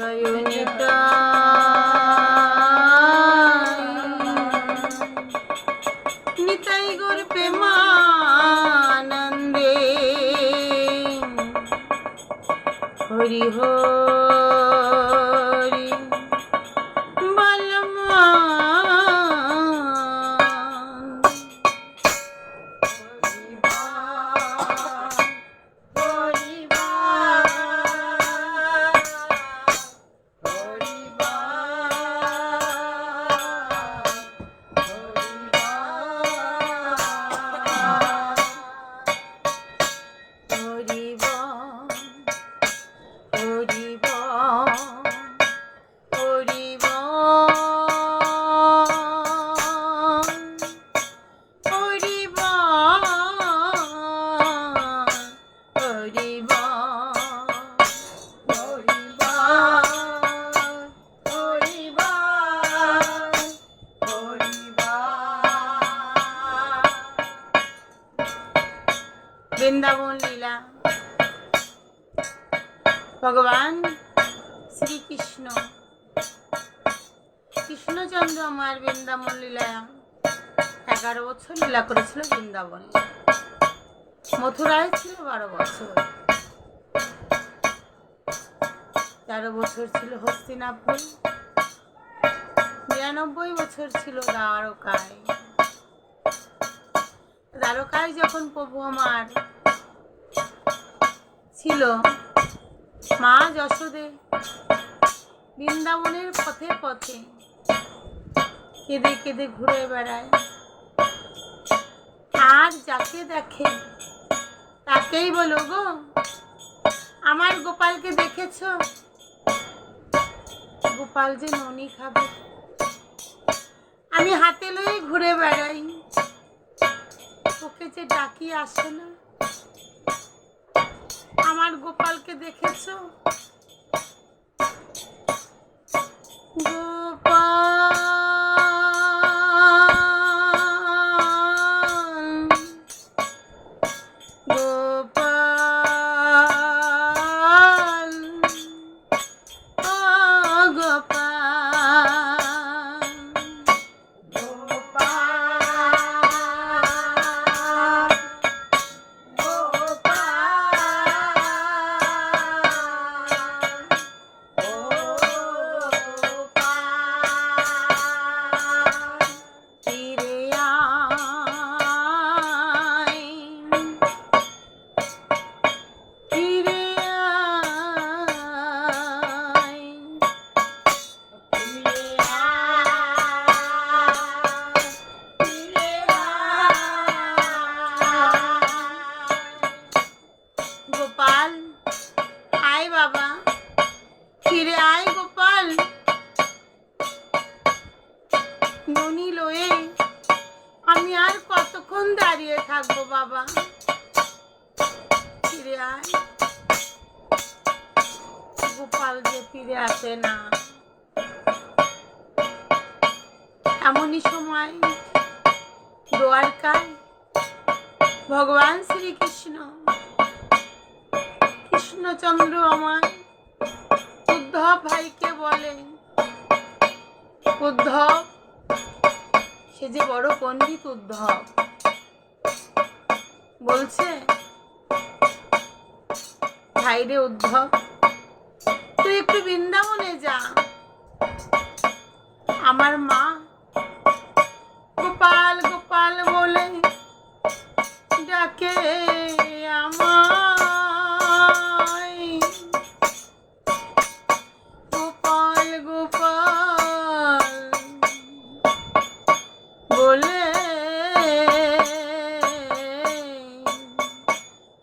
নিতাই। নিতাই গোর প্রেমানন্দে। হরি হরি। বৃন্দাবন লীলা। ভগবান শ্রীকৃষ্ণ। কৃষ্ণচন্দ্র আমার বৃন্দাবন লীলা এগারো বছর লীলা করেছিল বৃন্দাবনে। মথুরায় ছিল বারো বছর। তেরো বছর ছিল হস্তিনাপুর। নিরানব্বই বছর ছিল দ্বারকায়। দ্বারকায় যখন প্রভু আমার ছিল। মা যশোদে বৃন্দাবনের পথে পথে কেঁদে কেঁদে ঘুরে বেড়ায়। আর যাকে দেখে তাকেই বলো গো, আমার গোপালকে দেখেছ? গোপাল যে ননি খাবে। আমি হাতে লয়ে ঘুরে বেড়াই। ওকে যে ডাকি আসে না। আমার গোপালকে দেখেছ? গোপাল ননি লয়ে আমি আর কতক্ষণ দাঁড়িয়ে থাকব বাবা? ফিরে আয়। গোপাল যে ফিরে আসে না। এমনই সময় দ্বারকায় ভগবান শ্রীকৃষ্ণ, কৃষ্ণচন্দ্র আমার উদ্ধব ভাইকে বলে উদ্ধব সে যে বড় পণ্ডিত উদ্ধব। বলছে ভাইরে উদ্ধব, তুই একটু বৃন্দাবনে যা। আমার মা গোপাল গোপাল বলে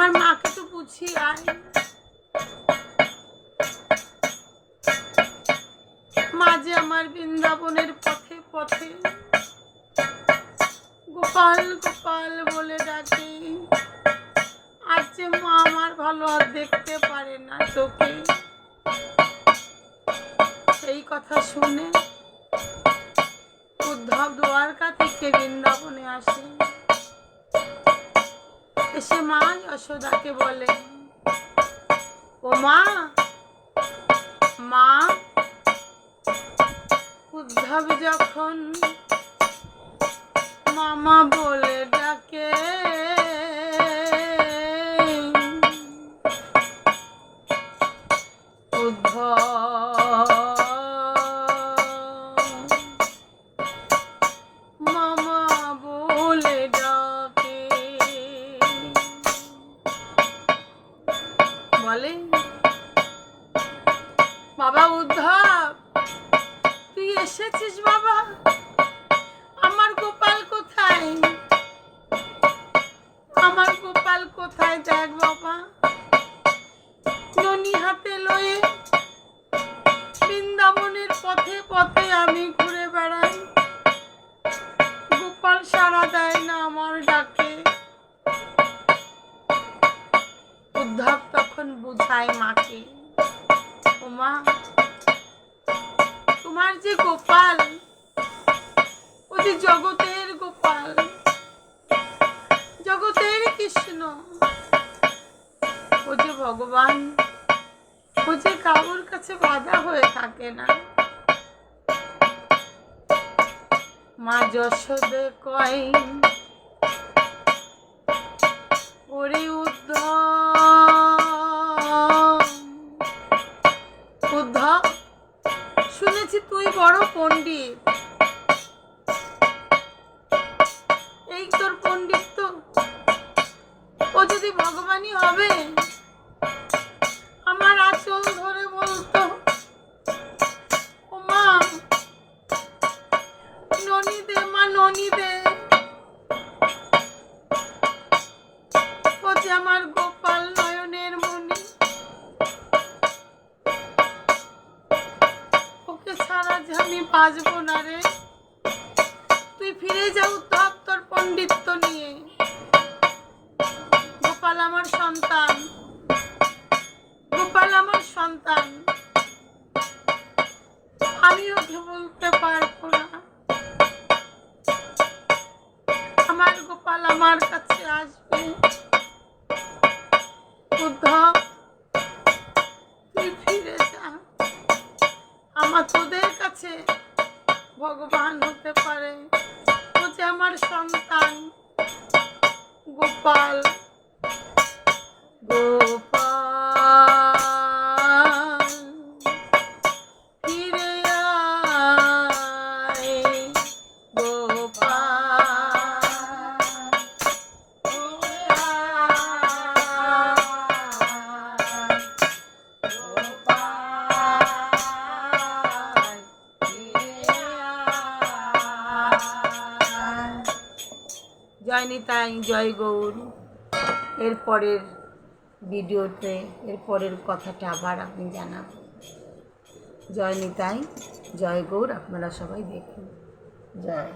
আমার মাকে তো বুঝি আয় মাঝে আমার বৃন্দাবনের পথে পথে গোপাল গোপাল বলে ডাকে। আজ যে মা আমার ভালো আর দেখতে পারে না চোখে। সেই কথা শুনে উদ্ধব দ্বারকা থেকে বৃন্দাবনে আসে। এসে মা যশোদাকে বলে ও মা মা উদ্ধব যখন মামা বলে বাবা, আমার গোপাল কোথায়? আমার গোপাল কোথায় দেখ বাবা? ননি হাতে লয়ে বৃন্দাবনের পথে পথে আমি ঘুরে বেড়াই। গোপাল সাড়া দেয় না আমার ডাকে। উদ্ধব তখন বুঝায় মাকে ও মা তোমার যে গোপাল, ও যে জগতের গোপাল, জগতের কৃষ্ণ, ও যে ভগবান, ও যে কারোর কাছে বাধা হয়ে থাকে না। মা যশোদে কয়, ওরে পণ্ডিত। বাঁচবো না রে। তুই ফিরে যা উদ্ধব তোর পণ্ডিত্য নিয়ে। গোপাল আমার সন্তান। গোপাল আমার সন্তান। আমি ওকে বলতে পারব না। আমার গোপাল আমার কাছে আসবে। উদ্ধব কাছে ভগবান হতে পারে। ও যে আমার সন্তান গোপাল। গোপাল জয় নিতাই জয় গৌর। এর পরের ভিডিওতে এরপরের কথাটা আবার আপনি জানাবেন জয়নিতাই জয় গৌর, আপনারা সবাই দেখুন। জয়।